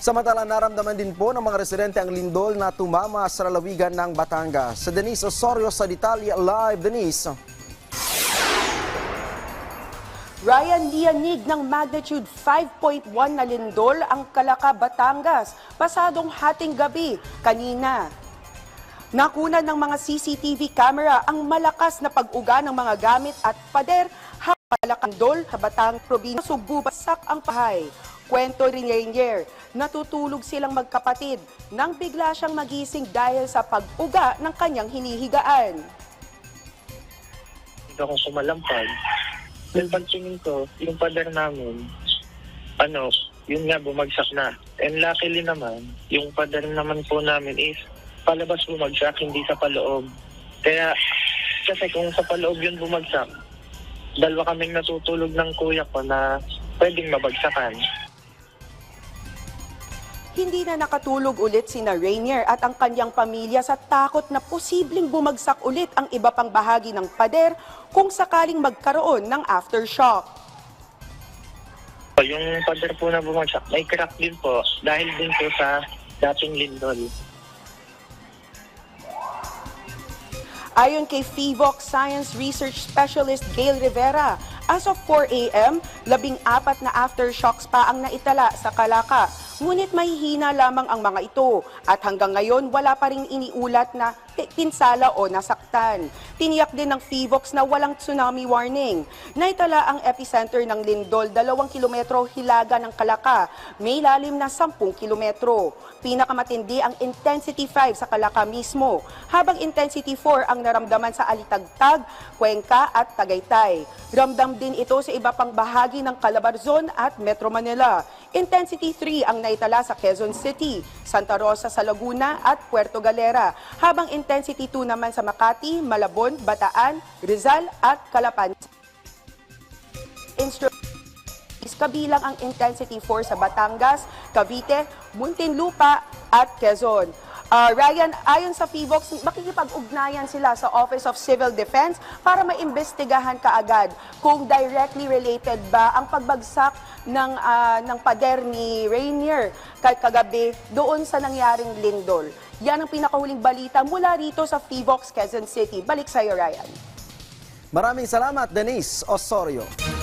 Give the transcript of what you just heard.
Samantala, naramdaman din po ng mga residente ang lindol na tumama sa lalawigan ng Batangas. Sa Denise Osorio sa Detalye Live, Denise. Ryan Lianig ng magnitude 5.1 na lindol ang Calaca, Batangas, pasadong hating gabi kanina. Nakunan ng mga CCTV camera ang malakas na pag-uga ng mga gamit at pader habang malakandol sa Batang Probinsya. Sububasak ang pahay. Kwento rin Rainier, natutulog silang magkapatid nang bigla siyang magising dahil sa pag-uga ng kanyang hinihigaan. dito ako sumalampag. Then pagtingin ko, yung pader namin, ano, yun nga bumagsak na. And luckily naman, yung pader naman po namin is palabas bumagsak, hindi sa paloob. Kaya, kasi kung sa paloob yun bumagsak, dalawa kaming natutulog ng kuya ko na pwedeng mabagsakan. Hindi na nakatulog ulit sina Rainier at ang kanyang pamilya sa takot na posibleng bumagsak ulit ang iba pang bahagi ng pader kung sakaling magkaroon ng aftershock. Yung pader po na bumagsak, may crack din po dahil din po sa dating lindol. Ayon kay FIVOC Science Research Specialist Gail Rivera, as of 4 a.m., labing apat na aftershocks pa ang naitala sa Kalaka. Ngunit may hina lamang ang mga ito at hanggang ngayon wala pa rin iniulat na pinsala o nasaktan. Tiniyak din ng FIVOX na walang tsunami warning. Naitala ang epicenter ng lindol, dalawang kilometro hilaga ng Kalaka, may lalim na 10 kilometro. Pinakamatindi ang intensity 5 sa Kalaka mismo, habang intensity 4 ang naramdaman sa Alitagtag, Cuenca at Tagaytay. Ramdam din ito sa iba pang bahagi ng Calabarzon at Metro Manila. Intensity 3 ang naitala sa Quezon City, Santa Rosa sa Laguna at Puerto Galera, habang intensity 2 naman sa Makati, Malabon, Bataan, Rizal at Calapan. Instru- is kabilang ang intensity 4 sa Batangas, Cavite, Muntinlupa at Quezon. Ah, Ryan, ayon sa PIVOX, makikipag-ugnayan sila sa Office of Civil Defense para maimbestigahan kaagad kung directly related ba ang pagbagsak ng, ah, ng pader ni Rainier kagabi doon sa nangyaring lindol. Yan ang pinakahuling balita mula rito sa PIVOX, Quezon City. Balik sa iyo, Ryan. Maraming salamat, Denise Osorio.